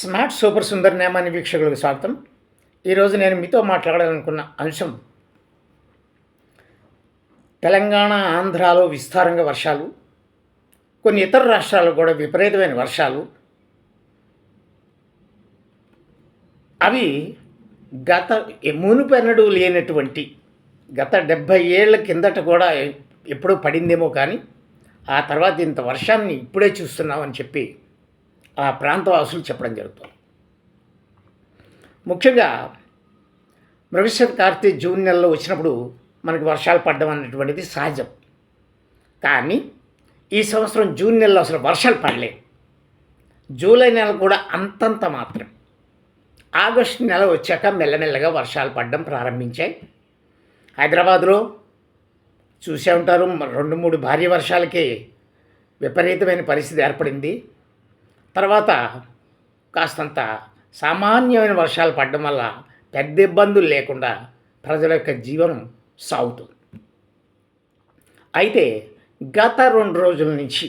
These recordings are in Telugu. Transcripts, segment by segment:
స్మార్ట్ సూపర్ సుందర్ నేమాని వీక్షకులకు స్వాగతం. ఈరోజు నేను మీతో మాట్లాడాలనుకున్న అంశం తెలంగాణ ఆంధ్రాలో విస్తారంగా వర్షాలు కొన్ని ఇతర రాష్ట్రాల్లో కూడా విపరీతమైన వర్షాలు. అవి గత మునుపెన్నడూ లేనటువంటి గత డెబ్భై ఏళ్ళ కిందట కూడా ఎప్పుడూ పడిందేమో కానీ ఆ తర్వాత ఇంత వర్షాన్ని ఇప్పుడే చూస్తున్నామని చెప్పి ఆ ప్రాంతవాసులు చెప్పడం జరుగుతుంది. ముఖ్యంగా భవిష్యత్ కార్తీ జూన్ నెలలో వచ్చినప్పుడు మనకి వర్షాలు పడడం అనేటువంటిది సహజం. కానీ ఈ సంవత్సరం జూన్ నెలలో అసలు వర్షాలు పడలేదు జూలై నెల కూడా అంతంత మాత్రం. ఆగస్టు నెల వచ్చాక మెల్లమెల్లగా వర్షాలు పడడం ప్రారంభించాయి. హైదరాబాద్లో చూసే ఉంటారు రెండు మూడు భారీ వర్షాలకి విపరీతమైన పరిస్థితి ఏర్పడింది. తర్వాత కాస్తంత సామాన్యమైన వర్షాలు పడడం వల్ల పెద్ద ఇబ్బందులు లేకుండా ప్రజల యొక్క జీవనం సాగుతుంది. అయితే గత రెండు రోజుల నుంచి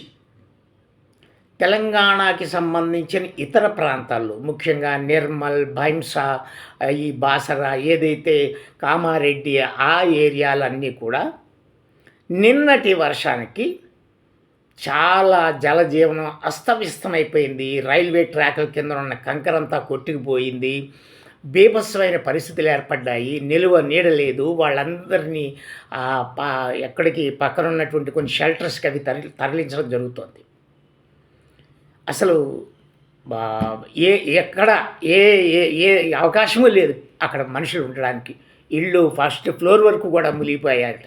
తెలంగాణకి సంబంధించిన ఇతర ప్రాంతాల్లో ముఖ్యంగా నిర్మల్ భైంసా ఈ బాసర ఏదైతే కామారెడ్డి ఆ ఏరియాలన్నీ కూడా నిన్నటి వర్షానికి చాలా జలజీవనం అస్తవ్యస్తమైపోయింది. రైల్వే ట్రాకుల కింద ఉన్న కంకరంతా కొట్టుకుపోయింది. బీభత్సమైన పరిస్థితులు ఏర్పడ్డాయి. నిలువ నీడ లేదు. వాళ్ళందరినీ ఎక్కడికి పక్కన ఉన్నటువంటి కొన్ని షెల్టర్స్కి అవి తరలి తరలించడం జరుగుతుంది. అసలు ఏ ఎక్కడ ఏ ఏ ఏ అవకాశము లేదు అక్కడ మనుషులు ఉండడానికి. ఇళ్ళు ఫస్ట్ ఫ్లోర్ వరకు కూడా మునిగిపోయాయట.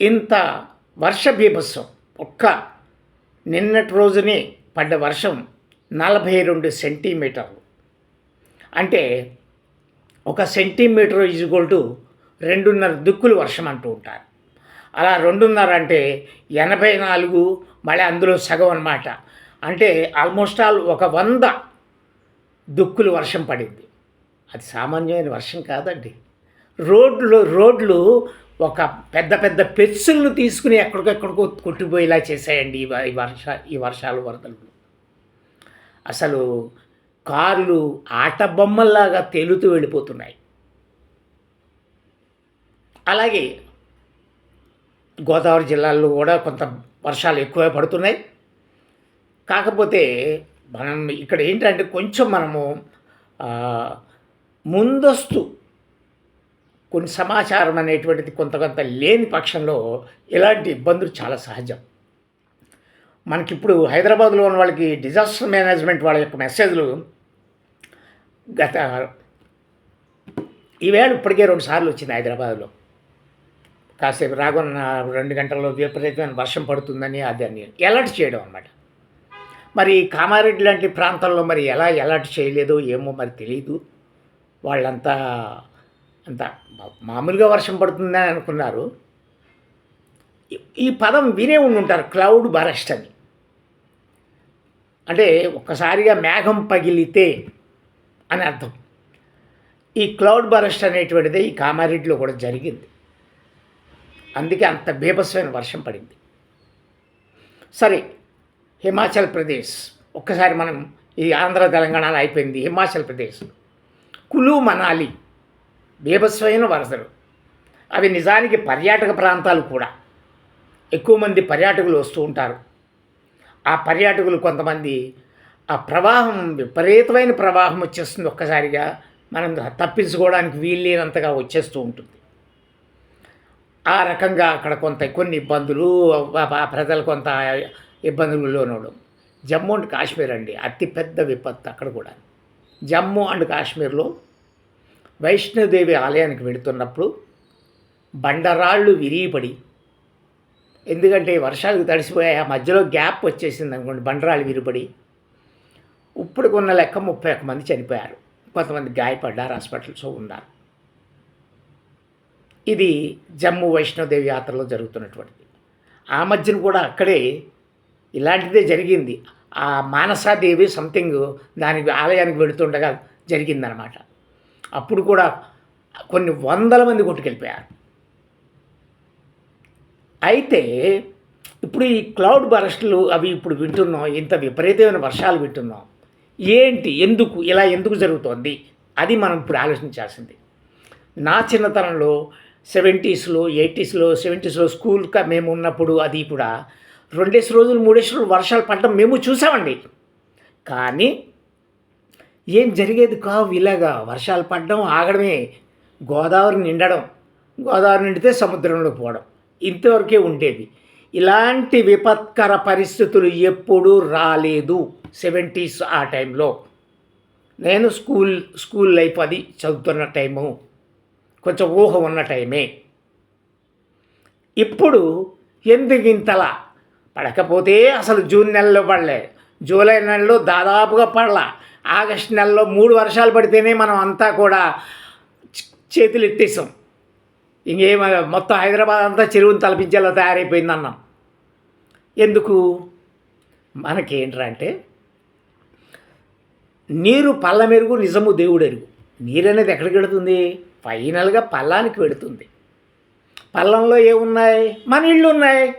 ఇంత వర్ష బీభత్సం ఒక్క నిన్నటి రోజునే పడ్డ వర్షం నలభై రెండు సెంటీమీటర్లు. అంటే ఒక సెంటీమీటర్ ఈజ్గోల్ టు రెండున్నర దుక్కులు వర్షం అంటూ ఉంటారు. అలా రెండున్నర అంటే ఎనభై నాలుగు మళ్ళీ అందులో సగం అనమాట అంటే ఆల్మోస్ట్ ఆల్ ఒక వంద దుక్కులు వర్షం పడింది. అది సామాన్యమైన వర్షం కాదండి. రోడ్లు రోడ్లు ఒక పెద్ద పెద్ద పెచ్చులను తీసుకుని ఎక్కడికెక్కడికో కొట్టిపోయేలా చేశాయండి ఈ వర్ష ఈ వర్షాలు వరదలు. అసలు కార్లు ఆట బొమ్మల్లాగా తేలుతూ వెళ్ళిపోతున్నాయి. అలాగే గోదావరి జిల్లాల్లో కూడా కొంత వర్షాలు ఎక్కువ పడుతున్నాయి. కాకపోతే మనం ఇక్కడ ఏంటంటే కొంచెం మనము ముందస్తు కొన్ని సమాచారం అనేటువంటిది కొంత కొంత లేని పక్షంలో ఇలాంటి ఇబ్బందులు చాలా సహజం. మనకిప్పుడు హైదరాబాద్లో ఉన్న వాళ్ళకి డిజాస్టర్ మేనేజ్మెంట్ వాళ్ళ యొక్క మెసేజ్లు గత ఈవేళ ఇప్పటికే రెండు సార్లు వచ్చింది హైదరాబాద్లో. కాసేపు రాగొన్న రెండు గంటల్లో విపరీతమైన వర్షం పడుతుందని అదని ఎలర్ట్ చేయడం అన్నమాట. మరి కామారెడ్డి లాంటి ప్రాంతాల్లో మరి ఎలా ఎలర్ట్ చేయలేదో ఏమో మరి తెలియదు వాళ్ళంతా అంత మామూలుగా వర్షం పడుతుందని అనుకున్నారు. ఈ పదం వినే ఉండి ఉంటారు క్లౌడ్ బరస్ట్ అని. అంటే ఒక్కసారిగా మేఘం పగిలితే అని అర్థం. ఈ క్లౌడ్ బరస్ట్ అనేటువంటిది ఈ కామారెడ్డిలో కూడా జరిగింది. అందుకే అంత బీభత్సమైన వర్షం పడింది. సరే హిమాచల్ ప్రదేశ్ ఒక్కసారి మనం ఈ ఆంధ్ర తెలంగాణలో అయిపోయింది. హిమాచల్ ప్రదేశ్ కులు మనాలి బీభత్సమైన వరదలు అవి నిజానికి పర్యాటక ప్రాంతాలు కూడా. ఎక్కువ మంది పర్యాటకులు వస్తూ ఉంటారు. ఆ పర్యాటకులు కొంతమంది ఆ ప్రవాహం విపరీతమైన ప్రవాహం వచ్చేస్తుంది ఒక్కసారిగా. మనం తప్పించుకోవడానికి వీల్లేనంతగా వచ్చేస్తూ ఉంటుంది. ఆ రకంగా అక్కడ కొంత కొన్ని ఇబ్బందులు ప్రజలు కొంత ఇబ్బందులు లోనవడం. జమ్మూ అండ్ కాశ్మీర్ అండి అతిపెద్ద విపత్తు అక్కడ కూడా జమ్మూ అండ్ కాశ్మీర్లో వైష్ణోదేవి ఆలయానికి వెళుతున్నప్పుడు బండరాళ్ళు విరిగిపడి ఎందుకంటే వర్షాలకు తడిసిపోయాయి ఆ మధ్యలో గ్యాప్ వచ్చేసింది అనుకోండి బండరాళ్ళు విరిపడి ఇప్పుడు కొన్న లెక్క ముప్పై ఒక్క మంది చనిపోయారు. కొంతమంది గాయపడ్డారు హాస్పిటల్స్లో ఉన్నారు. ఇది జమ్మూ వైష్ణోదేవి యాత్రలో జరుగుతున్నటువంటిది. ఆ మధ్యన కూడా అక్కడే ఇలాంటిదే జరిగింది. ఆ మానసాదేవి సంథింగ్ దానికి ఆలయానికి వెళుతుండగా జరిగిందనమాట. అప్పుడు కూడా కొన్ని వందల మంది కొట్టుకెళ్ళిపోయారు. అయితే ఇప్పుడు ఈ క్లౌడ్ బరస్టులు అవి ఇప్పుడు వింటున్నాం ఇంత విపరీతమైన వర్షాలు వింటున్నాం. ఏంటి? ఎందుకు? ఇలా ఎందుకు జరుగుతోంది? అది మనం ఇప్పుడు ఆలోచించాల్సింది. నా చిన్నతనంలో సెవెంటీస్లో ఎయిటీస్లో సెవెంటీస్లో స్కూల్ మేము ఉన్నప్పుడు అది కూడా రెండేసి రోజులు మూడేసి రోజులు వర్షాలు పడడం మేము చూసామండి. కానీ ఏం జరిగేది కావు ఇలాగా. వర్షాలు పడడం ఆగడమే. గోదావరి నిండడం గోదావరి నిండితే సముద్రంలో పోవడం ఇంతవరకే ఉండేది. ఇలాంటి విపత్కర పరిస్థితులు ఎప్పుడూ రాలేదు సెవెంటీస్ ఆ టైంలో. నేను స్కూల్ స్కూల్ లైఫ్ అది చదువుతున్న టైము. కొంచెం ఊహ ఉన్న టైమే. ఇప్పుడు ఎందుకు ఇంతలా? పడకపోతే అసలు జూన్ నెలలో పడలే. జూలై నెలలో దాదాపుగా పడలా. ఆగస్ట్ నెలలో మూడు వర్షాలు పడితేనే మనం అంతా కూడా చేతులు ఎత్తేసాం. ఇంకేం మొత్తం హైదరాబాద్ అంతా చెరువుని తలపించేలా తయారైపోయింది అన్నాం. ఎందుకు? మనకేంటంటే నీరు పళ్ళ మెరుగు నిజము దేవుడు ఎరుగు నీరు అనేది ఎక్కడికి వెళుతుంది? ఫైనల్గా పల్లానికి పెడుతుంది పల్లంలో ఏమున్నాయి? మన ఇళ్ళు ఉన్నాయి.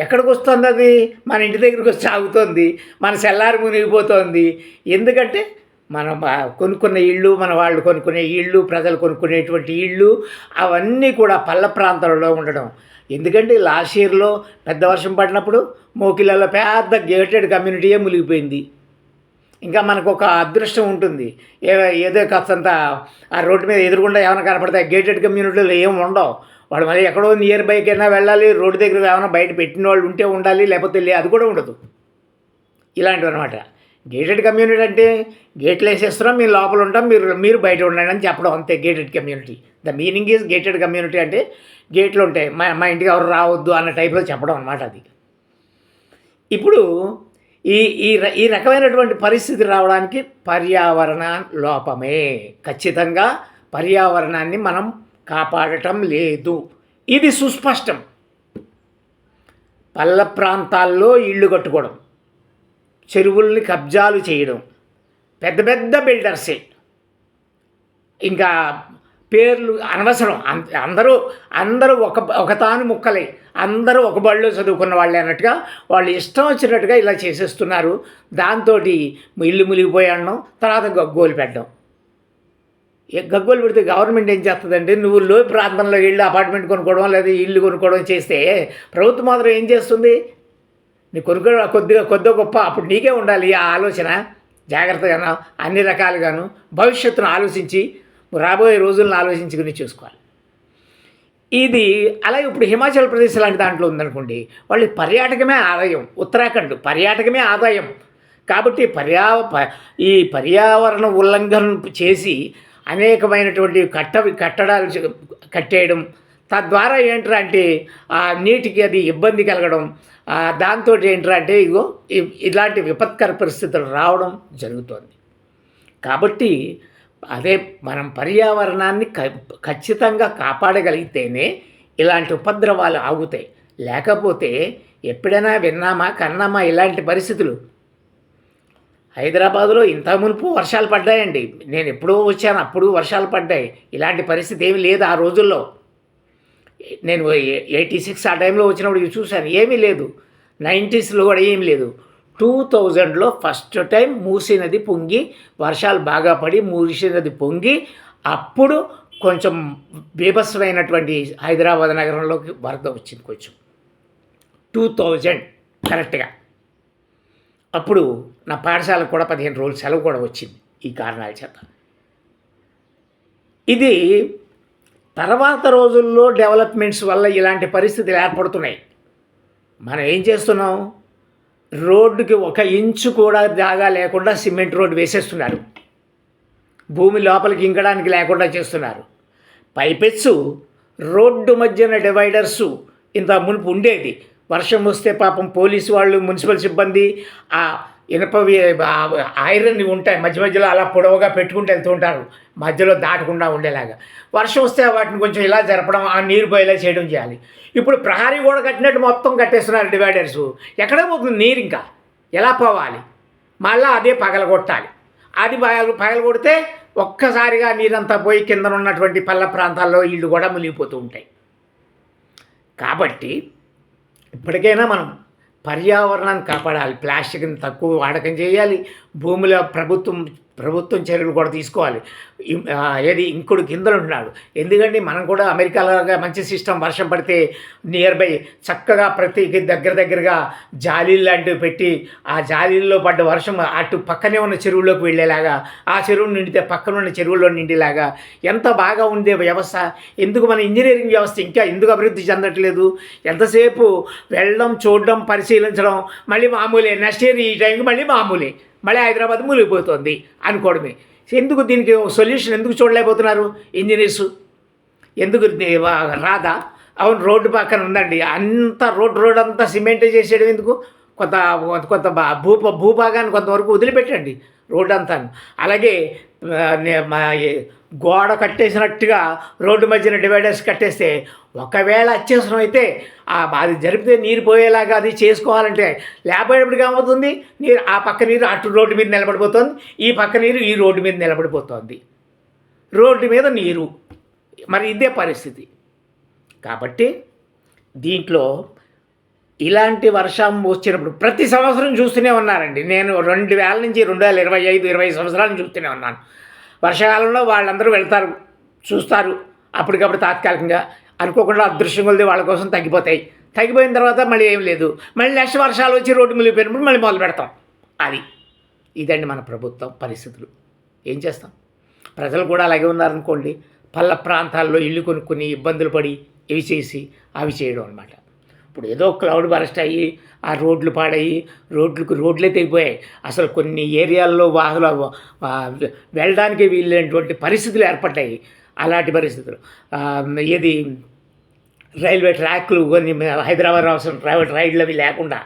ఎక్కడికి వస్తుంది అది మన ఇంటి దగ్గరికి వచ్చి ఆగుతుంది. మన సెల్లారి మునిగిపోతోంది. ఎందుకంటే మనం కొనుక్కున్న ఇళ్ళు మన వాళ్ళు కొనుక్కునే ఇళ్ళు ప్రజలు కొనుక్కునేటువంటి ఇళ్ళు అవన్నీ కూడా పల్ల ప్రాంతాలలో ఉండడం. ఎందుకంటే లాస్ట్ ఇయర్లో పెద్ద వర్షం పడినప్పుడు మోకిలలో పెద్ద గేటెడ్ కమ్యూనిటీయే మునిగిపోయింది. ఇంకా మనకు ఒక అదృష్టం ఉంటుంది. ఏ ఏదో కాస్తంత ఆ రోడ్డు మీద ఎదురుగుండా ఏమైనా కనపడతాయి? గేటెడ్ కమ్యూనిటీలో ఏం ఉండవు. వాడు మళ్ళీ ఎక్కడో నియర్ బైక్ అయినా వెళ్ళాలి రోడ్డు దగ్గర ఏమైనా బయట పెట్టిన వాళ్ళు ఉంటే ఉండాలి లేకపోతే లే అది కూడా ఉండదు. ఇలాంటివి అనమాట గేటెడ్ కమ్యూనిటీ అంటే గేట్లు వేసేస్తున్నాం మీరు లోపల ఉంటాం మీరు మీరు బయట ఉండండి అని చెప్పడం అంతే gated community the meaning is gated community అంటే గేట్లు ఉంటాయి. మా మా ఇంటికి ఎవరు రావద్దు అన్న టైప్లో చెప్పడం అనమాట అది. ఇప్పుడు ఈ ఈ ఈ రకమైనటువంటి పరిస్థితి రావడానికి పర్యావరణ లోపమే. ఖచ్చితంగా పర్యావరణాన్ని మనం కాపాడటం లేదు. ఇది సుస్పష్టం. పల్ల ప్రాంతాల్లో ఇళ్ళు కట్టుకోవడం చెరువుల్ని కబ్జాలు చేయడం పెద్ద పెద్ద బిల్డర్సే. ఇంకా పేర్లు అనవసరం. అం- అందరూ అందరూ ఒక ఒక తాను ముక్కలే. అందరూ ఒక బళ్ళు చదువుకున్న వాళ్ళే అన్నట్టుగా వాళ్ళు ఇష్టం వచ్చినట్టుగా ఇలా చేసేస్తున్నారు. దాంతో ఇల్లు మునిగిపోయాడడం తర్వాత గగ్గోలు పెట్టడం. గగ్గోలు పెడితే గవర్నమెంట్ ఏం చేస్తుందంటే నువ్వు లో ప్రాంతంలో ఇళ్ళు అపార్ట్మెంట్ కొనుక్కోవడం లేదా ఇల్లు కొనుక్కోవడం చేస్తే ప్రభుత్వం మాత్రం ఏం చేస్తుంది? నీ కొనుక్కో కొద్దిగా కొద్దిగా గొప్ప అప్పుడు నీకే ఉండాలి ఆ ఆలోచన. జాగ్రత్తగాను అన్ని రకాలుగాను భవిష్యత్తును ఆలోచించి రాబోయే రోజులను ఆలోచించుకుని చూసుకోవాలి. ఇది అలాగే ఇప్పుడు హిమాచల్ ప్రదేశ్ లాంటి దాంట్లో ఉందనుకోండి వాళ్ళు పర్యాటకమే ఆదాయం. ఉత్తరాఖండ్ పర్యాటకమే ఆదాయం. కాబట్టి పర్యా ఈ పర్యావరణ ఉల్లంఘన చేసి అనేకమైనటువంటి కట్ట కట్టడాలు కట్టేయడం. తద్వారా ఏంట్రా అంటే ఆ నీటికి అది ఇబ్బంది కలగడం. దాంతో ఏంట్రా అంటే ఇగో ఇ- ఇలాంటి విపత్కర పరిస్థితులు రావడం జరుగుతోంది. కాబట్టి అదే మనం పర్యావరణాన్ని క- ఖచ్చితంగా కాపాడగలిగితేనే ఇలాంటి ఉపద్రవాలు ఆగుతాయి. లేకపోతే ఎప్పుడైనా విన్నామా కన్నామా ఇలాంటి పరిస్థితులు హైదరాబాదులో ఇంత మునుపు వర్షాలు పడ్డాయండి. నేను ఎప్పుడో వచ్చాను అప్పుడు వర్షాలు పడ్డాయి. ఇలాంటి పరిస్థితి ఏమీ లేదు ఆ రోజుల్లో. నేను ఎయిటీ సిక్స్ ఆ టైంలో వచ్చినప్పుడు ఇవి చూశాను ఏమీ లేదు. నైంటీస్లో కూడా ఏమీ లేదు. టూ థౌజండ్లో ఫస్ట్ టైం మూసీ నది పొంగి వర్షాలు బాగా పడి మూసీ నది పొంగి అప్పుడు కొంచెం బీభత్సమైనటువంటి హైదరాబాద్ నగరంలోకి వరద వచ్చింది కొంచెం. టూ థౌజండ్ కరెక్ట్గా. అప్పుడు నా పాఠశాలకు కూడా పదిహేను రోజులు సెలవు కూడా వచ్చింది ఈ కారణాల చేత. ఇది తర్వాత రోజుల్లో డెవలప్మెంట్స్ వల్ల ఇలాంటి పరిస్థితులు ఏర్పడుతున్నాయి. మనం ఏం చేస్తున్నాం? రోడ్డుకి ఒక ఇంచు కూడా జాగా లేకుండా సిమెంట్ రోడ్డు వేసేస్తున్నారు. భూమి లోపలికి ఇంకడానికి లేకుండా చేస్తున్నారు. పైపెచ్చు రోడ్డు మధ్యన డివైడర్సు ఇంత మునుపు ఉండేది. వర్షం వస్తే పాపం పోలీసు వాళ్ళు మున్సిపల్ సిబ్బంది ఆ ఇనపవి ఆ ఐరన్ ఉంటాయి మధ్య మధ్యలో అలా పొడవుగా పెట్టుకుంటూ వెళ్తూ ఉంటారు. మధ్యలో దాటకుండా ఉండేలాగా. వర్షం వస్తే వాటిని కొంచెం ఇలా జరపడం ఆ నీరు పోయేలా చేయడం చేయాలి. ఇప్పుడు ప్రహారీ కూడా కట్టినట్టు మొత్తం కట్టేస్తున్నారు డివైడర్స్. ఎక్కడ పోతుంది నీరు ఇంకా? ఎలా పోవాలి? మళ్ళీ అదే పగలగొట్టాలి. అది పగల పగలగొడితే ఒక్కసారిగా నీరంతా పోయి కింద ఉన్నటువంటి పల్ల ప్రాంతాల్లో ఇళ్ళు కూడా మునిగిపోతూ ఉంటాయి. కాబట్టి ఇప్పటికైనా మనం పర్యావరణాన్ని కాపాడాలి. ప్లాస్టిక్ని తక్కువ వాడకం చేయాలి. భూమిలో ప్రభుత్వం ప్రభుత్వం చర్యలు కూడా తీసుకోవాలి. ఏది ఇంకుడు కిందలు ఉన్నాడు. ఎందుకంటే మనం కూడా అమెరికాలాగా మంచి సిస్టమ్ వర్షం పడితే నియర్ బై చక్కగా ప్రతి దగ్గర దగ్గరగా జాలీలు లాంటివి పెట్టి ఆ జాలీల్లో పడ్డ వర్షం అటు పక్కనే ఉన్న చెరువులోకి వెళ్ళేలాగా ఆ చెరువు నిండితే పక్కన ఉన్న చెరువుల్లో నిండేలాగా ఎంత బాగా ఉండే వ్యవస్థ. ఎందుకు మన ఇంజనీరింగ్ వ్యవస్థ ఇంకా ఎందుకు అభివృద్ధి చెందట్లేదు? ఎంతసేపు వెళ్ళడం చూడడం పరిశీలించడం మళ్ళీ మామూలే. నెక్స్ట్ ఇయర్ ఈ టైంకి మళ్ళీ మామూలే. మళ్ళీ హైదరాబాద్ మూలిగిపోతుంది అనుకోవడమే. ఎందుకు దీనికి సొల్యూషన్ ఎందుకు చూడలేకపోతున్నారు ఇంజనీర్స్? ఎందుకు రాదా? అవును రోడ్డు పక్కన ఉందండి. అంత రోడ్ రోడ్ అంతా సిమెంట్ చేసేయడం ఎందుకు? కొంత కొంత భూ భూభాగాన్ని కొంతవరకు వదిలిపెట్టండి రోడ్డు అంతా అలాగే గోడ కట్టేసినట్టుగా రోడ్డు మధ్యన డివైడర్స్ కట్టేస్తే ఒకవేళ అత్యవసరం అయితే అది జరిపితే నీరు పోయేలాగా అది చేసుకోవాలంటే లేకపోయేటప్పటికి ఏమవుతుంది నీరు ఆ పక్క నీరు అటు రోడ్డు మీద నిలబడిపోతుంది. ఈ పక్క నీరు ఈ రోడ్డు మీద నిలబడిపోతుంది. రోడ్డు మీద నీరు. మరి ఇదే పరిస్థితి. కాబట్టి దీంట్లో ఇలాంటి వర్షం వచ్చినప్పుడు ప్రతి సంవత్సరం చూస్తూనే ఉన్నారండి. నేను రెండు వేల నుంచి రెండు వేల ఇరవై ఐదు ఇరవై సంవత్సరాలు చూస్తూనే ఉన్నాను. వర్షాకాలంలో వాళ్ళందరూ వెళ్తారు చూస్తారు. అప్పటికప్పుడు తాత్కాలికంగా అనుకోకుండా అదృశ్యం కొలిది వాళ్ళ కోసం తగ్గిపోతాయి. తగ్గిపోయిన తర్వాత మళ్ళీ ఏం లేదు. మళ్ళీ నెక్స్ట్ వర్షాలు వచ్చి రోడ్డు మిగిలిపోయినప్పుడు మళ్ళీ మొదలు పెడతాం. అది. ఇదండి మన ప్రభుత్వం పరిస్థితులు. ఏం చేస్తాం? ప్రజలు కూడా అలాగే ఉన్నారనుకోండి. పల్ల ప్రాంతాల్లో ఇల్లు కొనుక్కొని ఇబ్బందులు పడి ఇవి చేసి అవి చేయడం అనమాట ఇప్పుడు ఏదో క్లౌడ్ బరస్ట్ అయ్యి ఆ రోడ్లు పాడయ్యి రోడ్లకు రోడ్లే తెగిపోయాయి. అసలు కొన్ని ఏరియాల్లో వాహనాలు వెళ్ళడానికి వీలైనటువంటి పరిస్థితులు ఏర్పడ్డాయి. అలాంటి పరిస్థితులు. ఏది రైల్వే ట్రాక్లు కొన్ని హైదరాబాద్ అవసరం ప్రైవేట్ రైళ్ళు అవి లేకుండా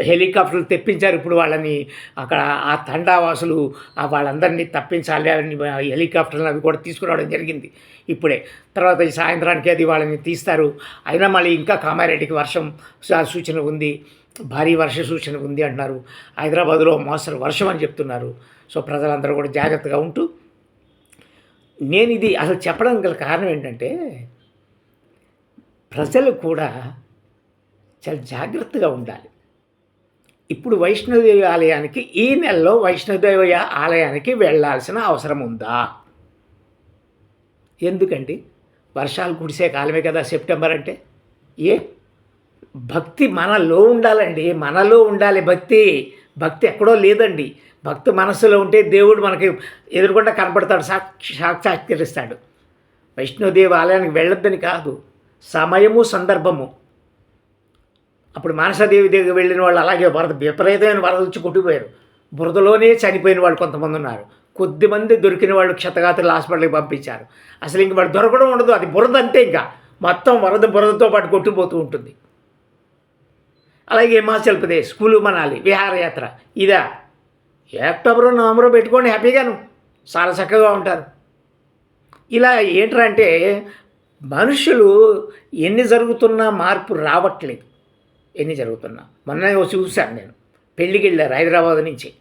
హెలికాప్టర్లు తెప్పించారు. ఇప్పుడు వాళ్ళని అక్కడ ఆ తండావాసులు వాళ్ళందరినీ తప్పించాలి. అని హెలికాప్టర్లు అవి కూడా తీసుకురావడం జరిగింది ఇప్పుడే. తర్వాత ఈ సాయంత్రానికి అది వాళ్ళని తీస్తారు. అయినా మళ్ళీ ఇంకా కామారెడ్డికి వర్షం సూచన ఉంది. భారీ వర్ష సూచన ఉంది అంటున్నారు. హైదరాబాద్లో మోస్తరు వర్షం అని చెప్తున్నారు. సో ప్రజలందరూ కూడా జాగ్రత్తగా ఉంటూ నేను ఇది అసలు చెప్పడం గల కారణం ఏంటంటే ప్రజలు కూడా చాలా జాగ్రత్తగా ఉండాలి. ఇప్పుడు వైష్ణోదేవి ఆలయానికి ఈ నెలలో వైష్ణోదేవి ఆలయానికి వెళ్ళాల్సిన అవసరం ఉందా? ఎందుకండి? వర్షాలు కురిసే కాలమే కదా సెప్టెంబర్ అంటే. ఏ? భక్తి మనలో ఉండాలండి. మనలో ఉండాలి భక్తి. భక్తి ఎక్కడో లేదండి. భక్తి మనసులో ఉంటే దేవుడు మనకి ఎదురుకుండా కనపడతాడు సాక్షాత్కరిస్తాడు. వైష్ణోదేవి ఆలయానికి వెళ్ళొద్దని కాదు. సమయము సందర్భము. అప్పుడు మానసాదేవి దగ్గర వెళ్ళిన వాళ్ళు అలాగే వరద విపరీతమైన వరద వచ్చి కొట్టుకుపోయారు. బురదలోనే చనిపోయిన వాళ్ళు కొంతమంది ఉన్నారు. కొద్దిమంది దొరికిన వాళ్ళు క్షతగాతులు హాస్పిటల్కి పంపించారు. అసలు ఇంక వాడు దొరకడం ఉండదు అది బురద అంటే ఇంకా మొత్తం వరద బురదతో పాటు కొట్టుకుపోతూ ఉంటుంది. అలాగే హిమాచల్ ప్రదేశ్ కులు మనాలి విహారయాత్ర ఇదా. అక్టోబర్ నవంబర్ పెట్టుకొని హ్యాపీగాను. చాలా చక్కగా ఉంటారు. ఇలా ఏంటంటే మనుషులు ఎన్ని జరుగుతున్నా మార్పు రావట్లేదు. ఎన్ని జరుగుతున్నా. మొన్న చూశాను నేను. పెళ్ళికి వెళ్ళారు హైదరాబాద్ నుంచి.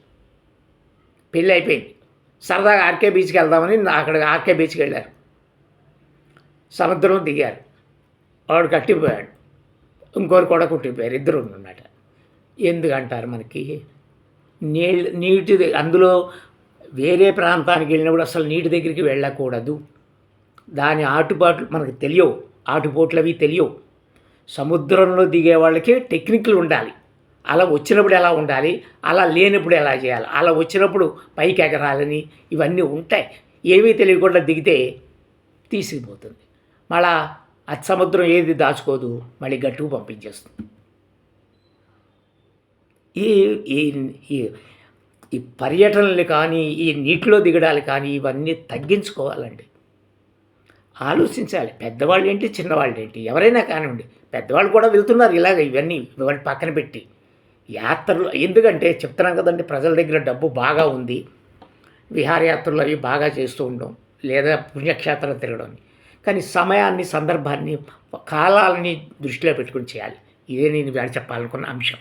పెళ్ళి అయిపోయింది. సరదాగా ఆర్కే బీచ్కి వెళ్దామని అక్కడ ఆర్కే బీచ్కి వెళ్ళారు. సముద్రం దిగారు. వాడు కట్టిపోయాడు. ఇంకోరు కూడా కుట్టిపోయారు. ఇద్దరు ఉన్నమాట. ఎందుకంటారు మనకి? నీళ్ళు నీటి అందులో వేరే ప్రాంతానికి వెళ్ళినప్పుడు అసలు నీటి దగ్గరికి వెళ్ళకూడదు. దాని ఆటుపాట్లు మనకు తెలియవు. ఆటుపోట్లు అవి తెలియవు. సముద్రంలో దిగే వాళ్ళకి టెక్నిక్లు ఉండాలి. అలా వచ్చినప్పుడు ఎలా ఉండాలి? అలా లేనప్పుడు ఎలా చేయాలి? అలా వచ్చినప్పుడు పైకి ఎగరాలని ఇవన్నీ ఉంటాయి. ఏమీ తెలియకుండా దిగితే తీసుకుపోతుంది మళ్ళా అతి సముద్రం ఏది దాచుకోదు మళ్ళీ గట్టుకు పంపించేస్తుంది. ఈ ఈ ఈ- ఈ పర్యటనలు కానీ ఈ నీటిలో దిగడాలు కానీ ఇవన్నీ తగ్గించుకోవాలండి. ఆలోచించాలి. పెద్దవాళ్ళు ఏంటి చిన్నవాళ్ళు ఏంటి ఎవరైనా కానివ్వండి. పెద్దవాళ్ళు కూడా వెళ్తున్నారు ఇలాగ ఇవన్నీ ఇవన్నీ పక్కన పెట్టి. యాత్రలు ఎందుకంటే చెప్తున్నాం కదండి ప్రజల దగ్గర డబ్బు బాగా ఉంది. విహారయాత్రలు అవి బాగా చేస్తూ ఉండడం లేదా పుణ్యక్షేత్రాలు తిరగడం. కానీ సమయాన్ని సందర్భాన్ని కాలాలని దృష్టిలో పెట్టుకుని చేయాలి. ఇదే నేను వేడ చెప్పాలనుకున్న అంశం.